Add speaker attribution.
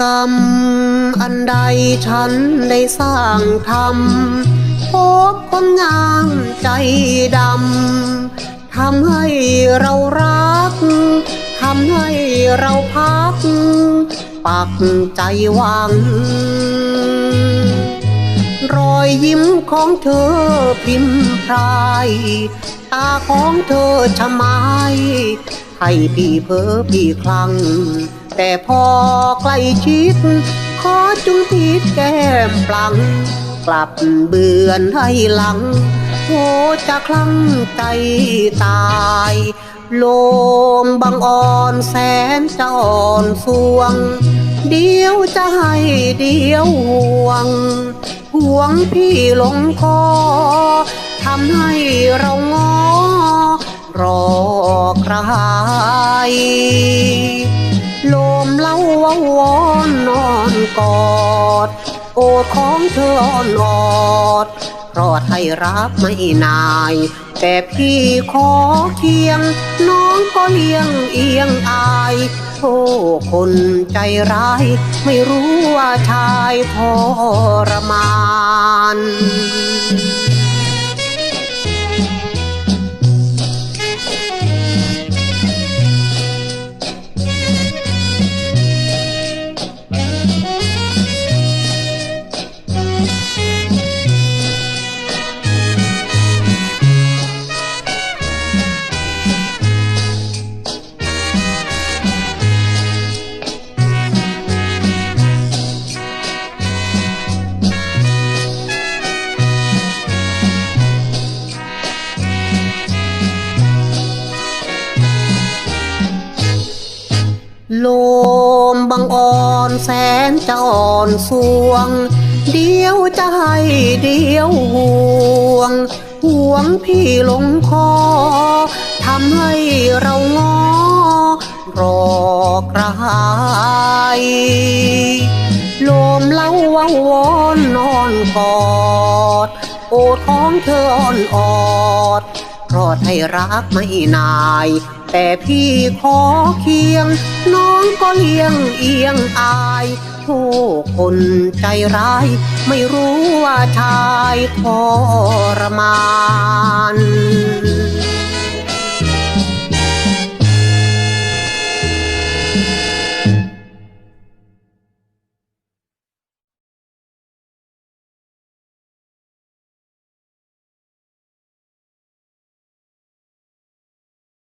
Speaker 1: กรรมอันใดฉันได้สร้างทำพบคนงามใจดำทำให้เรารักทำให้เราพัก ปักใจหวัง รอยยิ้มของเธอพิมพ์พราย ตาของเธอชะมาย ให้พี่เพ้อพี่คลั่ง แต่พอใกล้ชิด ขอจุงพิดแก้มปลัง กลับเบือนให้หลัง โหจะคลั่งใจตายโลมบังอ่อนแสนจะอ่อนสวง เดียวจะให้เดียวห่วง ห่วงพี่ลงคอทำให้เรางอรอใคร วาวอนนอนกอดโอดของเธออ่อนอดรอดให้รักไม่นาย แต่พี่ขอเคียง น้องก็เลี้ยงเอียงอายโอ้คนใจร้าย ไม่รู้ว่าชายทรมาน โลมบังอ่อนแสนจะอ่อนสวง เดียวจะให้เดียวห่วง ห่วงพี่ลงคอทำให้เรางอรอกระหายลมเล่าว่าวอนนอนกอด โอดของเธออ่อนออด รอดให้รักไม่นาย แต่พี่ขอเคียง น้องก็เลี้ยงเอียงอายโทษคนใจร้าย ไม่รู้ว่าชายทรมาน